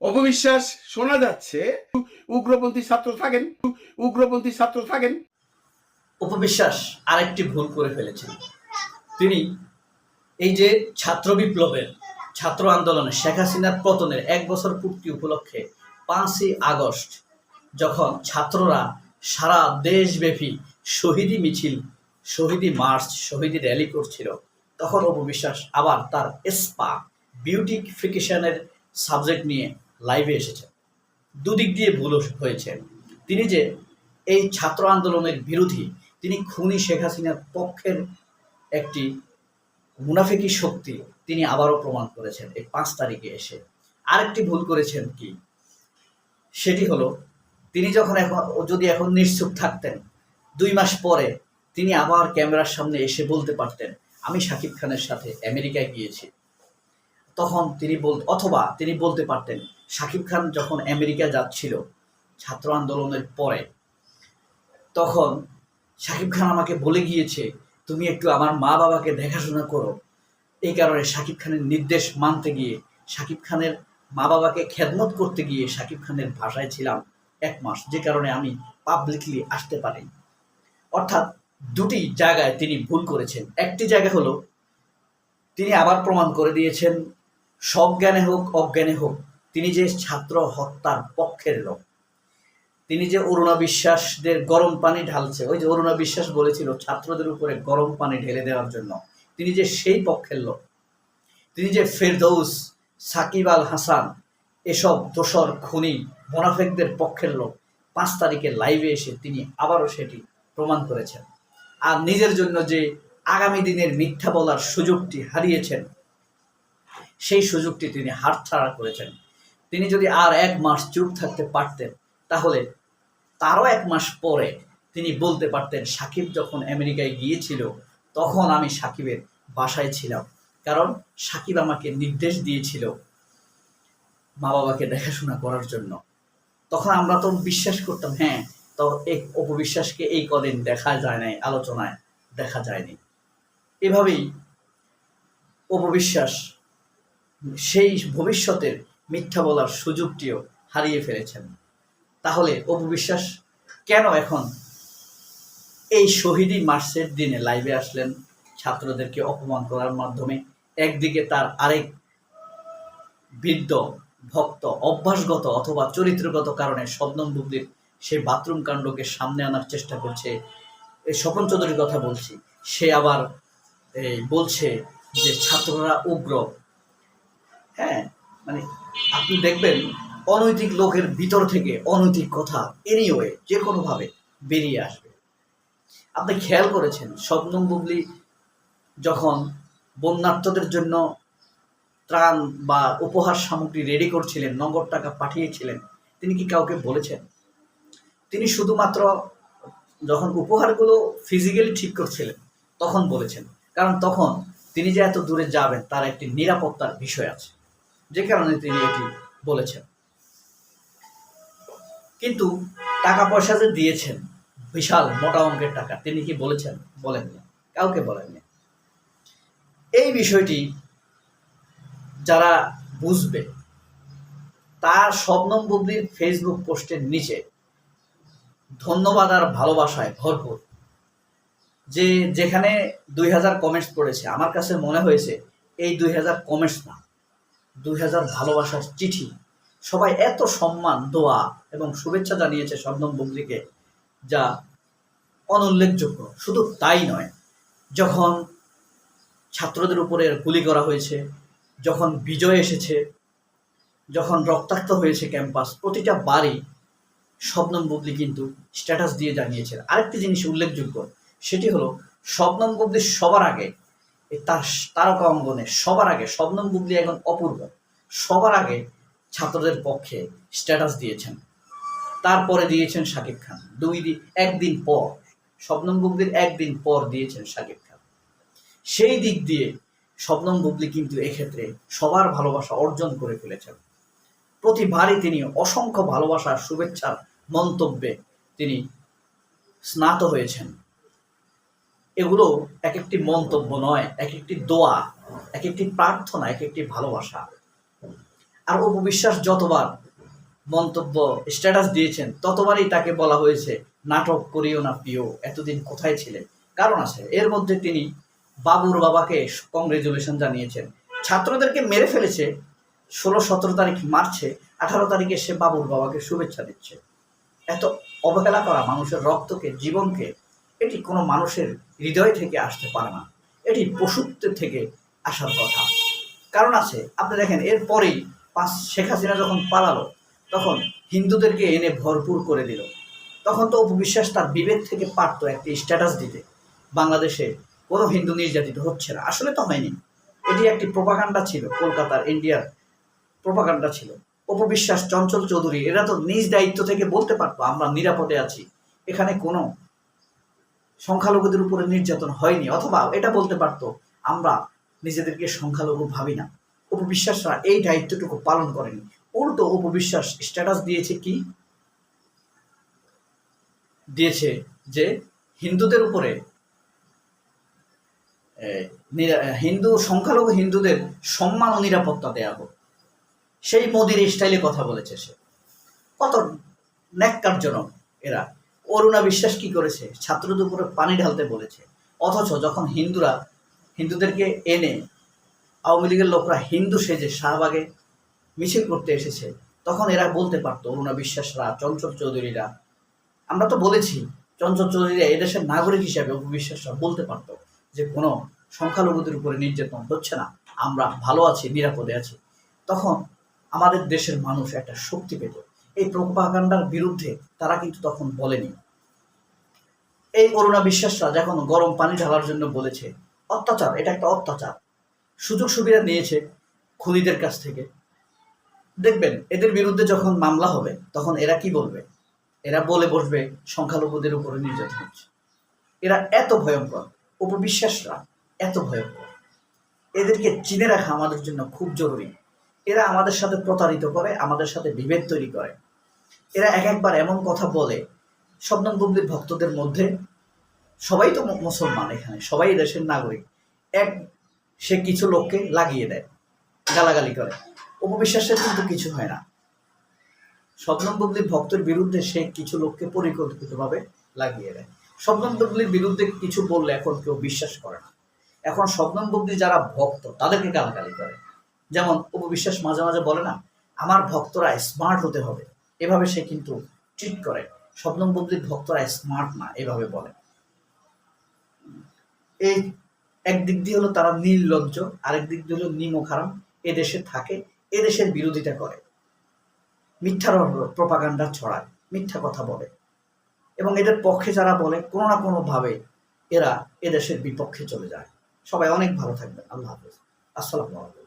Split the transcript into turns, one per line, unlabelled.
অপবিশ্বাস শোনা যাচ্ছে। উগ্রপন্থী ছাত্র থাকেন। উগ্রপন্থী ছাত্র থাকেন।
উপবিশ্বাস আরেকটি ভুল করে ফেলেছেন। তিনি এই যে ছাত্র বিপ্লবের, ছাত্র আন্দোলনে শেখ হাসিনার পতনের এক বছর পূর্তি উপলক্ষে পাঁচই আগস্ট যখন ছাত্ররা সারা দেশব্যাপী শহীদি মিছিল, শহীদি মার্চ, শহীদি র্যালি করছিল, তখন অপবিশ্বাস আবার তার স্পা, বিউটিফিকেশনের সাবজেক্ট নিয়ে লাইভে এসেছেন দুদিক দিয়ে ভুল হয়েছে। তিনি যে এই ছাত্র আন্দোলনের বিরোধী, তিনি খুনি শেখ হাসিনার পক্ষের একটি মুনাফিকি শক্তি তিনি আবারও প্রমাণ করেছেন এই পাঁচ তারিখে এসে। আরেকটি ভুল করেছেন কি? সেটি হলো, তিনি যখন এখন যদি এখন নিশ্চুপ থাকতেন, দুই মাস পরে তিনি আবার ক্যামেরার সামনে এসে বলতে পারতেন, আমি শাকিব খানের সাথে আমেরিকায় গিয়েছি। তখন তিনি বল, অথবা তিনি বলতে পারতেন শাকিব খান যখন আমেরিকা যাচ্ছিল ছাত্র আন্দোলনের পরে, তখন শাকিব খান আমাকে বলে গিয়েছে, তুমি একটু আমার মা বাবাকে দেখাশোনা করো। এই কারণে শাকিব খানের নির্দেশ মানতে গিয়ে শাকিব খানের মা বাবাকে খেদমত করতে গিয়ে শাকিব খানের ভাষায় ছিলাম এক মাস, যে কারণে আমি পাবলিকলি আসতে পারি অর্থাৎ দুটি জায়গায় তিনি ভুল করেছেন। একটি জায়গা হলো, তিনি আবার প্রমাণ করে দিয়েছেন সজ্ঞানে হোক, অজ্ঞানে হোক তিনি যে ছাত্র হত্যার পক্ষের লোক, তিনি যে অরুণা বিশ্বাসদের গরম পানি ঢালছে, ওই যে অরুণা বিশ্বাস বলেছিল ছাত্রদের উপরে গরম পানি ঢেলে দেওয়ার জন্য, তিনি যে সেই পক্ষের লোক, তিনি যে ফেরদৌস, সাকিব আল হাসান, এসব দোসর খুনি, মোনাফেকদের পক্ষের লোক, পাঁচ তারিখে লাইভে এসে তিনি আবারও সেটি প্রমাণ করেছেন। আর নিজের জন্য যে আগামী দিনের মিথ্যা বলার সুযোগটি হারিয়েছেন, সেই সুযোগটি তিনি হাতছাড়া করেছেন। তিনি যদি আর এক মাস চুপ থাকতে পারতেন, তাহলে তারও এক মাস পরে তিনি বলতে পারতেন, সাকিব যখন আমেরিকায় গিয়েছিল, তখন আমি সাকিবের বাসায় ছিলাম। কারণ সাকিব আমাকে নির্দেশ দিয়েছিল মা বাবাকে দেখাশোনা করার জন্য। তখন আমরা তো বিশ্বাস করতাম হ্যাঁ তো এক অপবিশ্বাসকে এই কদিন দেখা যায় নাই, আলোচনায় দেখা যায়নি। এভাবেই অপবিশ্বাস সেই ভবিষ্যতের মিথ্যা বলার সুযোগটিও হারিয়ে ফেলেছেন। তাহলে অপবিশ্বাস কেন এখন এই শহীদি মার্চের দিনে লাইভে আসলেন? ছাত্রদেরকে অপমান করার মাধ্যমে একদিকে তার আরেক বৃদ্ধ, ভক্ত, অভ্যাসগত অথবা চরিত্রগত কারণে শবনম বুবলির সেই বাথরুম কাণ্ডকে সামনে আনার চেষ্টা করছে। এই স্বপন চৌধুরীর কথা বলছি। সে আবার বলছে যে ছাত্ররা উগ্র। হ্যাঁ মানে আপনি দেখবেন অনৈতিক লোকের ভিতর থেকে অনৈতিক কথা এনিওয়ে যে কোনোভাবে বেরিয়ে আসবে। আপনি খেয়াল করেছেন শবনম বুবলি যখন বন্যার্থদের জন্য ত্রাণ বা উপহার সামগ্রী রেডি করছিলেন, নগদ টাকা পাঠিয়েছিলেন, তিনি কি কাউকে বলেছেন? তিনি শুধুমাত্র যখন উপহারগুলো ফিজিক্যালি ঠিক করছিলেন, তখন বলেছেন। কারণ তখন তিনি যে এত দূরে যাবেন, তার একটি নিরাপত্তার বিষয় আছে। যে কারণে তিনি এটি বলেছেন। কিন্তু টাকা পয়সা যে দিয়েছেন, বিশাল মোটা অঙ্কের টাকা, তিনি কি বলেছেন? বলেননি। কাউকে বলেননি। এই বিষয়টি যারা বুঝবে, তার শবনম বুবলির ফেসবুক পোস্টের নিচে ধন্যবাদ আর ভালোবাসায় ভরপুর। যে যেখানে দুই হাজার কমেন্টস পড়েছে, আমার কাছে মনে হয়েছে, এই দুই হাজার কমেন্টস না। দুই হাজার ভালোবাসার চিঠি। সবাই এত সম্মান, দোয়া এবং শুভেচ্ছা জানিয়েছে শবনম বুবলিকে যা অনুল্লেখযোগ্য। শুধু তাই নয়, যখন ছাত্রদের উপরে গুলি করা হয়েছে, যখন বিজয় এসেছে, যখন রক্তাক্ত হয়েছে ক্যাম্পাস, প্রতিটা বাড়ি শবনম বুবলি কিন্তু স্ট্যাটাস দিয়ে জানিয়েছেন। আরেকটি জিনিস উল্লেখযোগ্য, সেটি হলো শবনম বুবলি সবার আগে তার তারকা অঙ্গনে সবার আগে শবনম বুবলি এখন অপূর্ব। সবার আগে ছাত্রদের পক্ষে স্ট্যাটাস দিয়েছেন। তারপরে দিয়েছেন শাকিব খান। দুই দিন একদিন পর শবনম বুবলির একদিন পর দিয়েছেন শাকিব খান। সেই দিক দিয়ে শবনম বুবলি কিন্তু এক্ষেত্রে সবার ভালোবাসা অর্জন করে ফেলেছেন। প্রতিবারই তিনি অসংখ্য ভালোবাসার শুভেচ্ছার মন্তব্যে তিনি স্নাত হয়েছেন। এগুলো এক একটি মন্তব্য নয় এক একটি দোয়া এক একটি প্রার্থনা এক একটি ভালোবাসা। আর অপবিশ্বাস যতবার মন্তব্য, স্ট্যাটাস দিয়েছেন, ততবারই তাকে বলা হয়েছে, নাটক করিও না প্রিয়, এতদিন কোথায় ছিলেন কারণ আছে, এর মধ্যে তিনি বাবুর বাবাকে কংগ্রেচুলেশন জানিয়েছেন। ছাত্রদেরকে মেরে ফেলেছে, ষোলো সতেরো তারিখ মার্চে আঠারো তারিখে সে বাবুর বাবাকে শুভেচ্ছা দিচ্ছে। এত অবহেলা করা মানুষের রক্তকে, জীবনকে, এটি কোনো মানুষের হৃদয় থেকে আসতে পারে না। এটি পশুত্বের থেকে আসার কথা। কারণ আছে, আপনি দেখেন এরপরেই পাঁচ, শেখ হাসিনা যখন পালালো, তখন হিন্দুদেরকে এনে ভরপুর করে দিল। তখন তো অপবিশ্বাস তার বিবেক থেকে পারতো একটি স্ট্যাটাস দিতে। বাংলাদেশে কোনো হিন্দু নির্যাতিত হচ্ছে না। আসলে তো হয়নি। এটি একটি প্রপাগান্ডা ছিল, কলকাতার ইন্ডিয়ার প্রপাগান্ডা ছিল। অপবিশ্বাস, চঞ্চল চৌধুরী, এরা তো নিজ দায়িত্ব থেকে বলতে পারতো, আমরা নিরাপদে আছি। এখানে কোনো সংখ্যালঘুদের উপরে নির্যাতন হয়নি, অথবা এটা বলতে পারতো, আমরা নিজেদেরকে সংখ্যালঘু ভাবি না। উপবিশ্বাসরা এই দায়িত্বটুকু পালন করেনি। উল্টো উপবিশ্বাস স্ট্যাটাস দিয়েছে কি? দিয়েছে যে হিন্দুদের উপরে হিন্দু, সংখ্যালঘু হিন্দুদের সম্মান ও নিরাপত্তা দেয়া হোক। সেই মোদির স্টাইলে কথা বলেছে সে। কত ন্যাক্কারজনক এরা। অরুণা বিশ্বাস কি করেছে? ছাত্রদের উপরে পানি ঢালতে বলেছে। অথচ যখন হিন্দুরা, হিন্দুদেরকে এনে আওয়ামী লীগের লোকরা হিন্দু সেজে শাহবাগে মিছিল করতে এসেছে, তখন এরা বলতে পারতো, অরুণা বিশ্বাসরা, চঞ্চল চৌধুরীরা। আমরা তো বলেছি, চঞ্চল চৌধুরীরা এদেশের নাগরিক হিসাবে অপবিশ্বাসরা বলতে পারতো যে কোনো সংখ্যালঘুদের উপরে নির্যাতন হচ্ছে না, আমরা ভালো আছি, নিরাপদে আছি। তখন আমাদের দেশের মানুষ একটা শক্তি পেত। এই প্রোপাগান্ডার বিরুদ্ধে তারা কিন্তু তখন বলেনি। এই অরুণা বিশ্বাসরা যখন গরম পানি ঢালার জন্য বলেছে, অত্যাচার, এটা একটা অত্যাচার। সুযোগ সুবিধা নিয়েছে খুনিদের কাছ থেকে। দেখবেন, এদের বিরুদ্ধে যখন মামলা হবে, তখন এরা কি বলবে? এরা বলে বসবে, সংখ্যালঘুদের উপরে নির্যাতন হচ্ছে। এরা এত ভয়ঙ্কর, উপবিশ্বাসরা এত ভয়ঙ্কর। এদেরকে চিনে রাখা আমাদের জন্য খুব জরুরি। এরা আমাদের সাথে প্রতারিত করে, আমাদের সাথে বিভেদ তৈরি করে। এরা এক একবার এমন কথা বলে শবনম বুবলির ভক্তদের মধ্যে। সবাই তো মুসলমান এখানে, সবাই দেশের নাগরিক। এক, সে কিছু লোককে লাগিয়ে দেয়, গালাগালি করে। উপবিশ্বাসের কিন্তু কিছু হয় না। শবনম বুবলির ভক্তের বিরুদ্ধে সে কিছু লোককে পরিকল্পিতভাবে লাগিয়ে দেয়। শবনম বুবলির বিরুদ্ধে কিছু বললে এখন কেউ বিশ্বাস করে না। এখন শবনম বুবলি যারা ভক্ত, তাদেরকে গালাগালি করে। যেমন উপবিশ্বাস মাঝে মাঝে বলে না, আমার ভক্তরা স্মার্ট হতে হবে। এভাবে সে কিন্তু ট্রিট করে। শবনম বুবলির ভক্তরা স্মার্ট না, এভাবে বলে। এই একদিক দিয়ে হলো তারা নির্লজ্জ, আরেক দিক দিয়ে হলো নিমক হারাম এ দেশে থাকে এ দেশের বিরোধিতা করে। মিথ্যার প্রপাগান্ডা ছড়ায়, মিথ্যা কথা বলে। এবং এদের পক্ষে যারা বলে, কোনো না কোনো ভাবে এরা এদেশের বিপক্ষে চলে যায়। সবাই অনেক ভালো থাকবেন। আল্লাহ হাফেজ। আসসালামু আলাইকুম।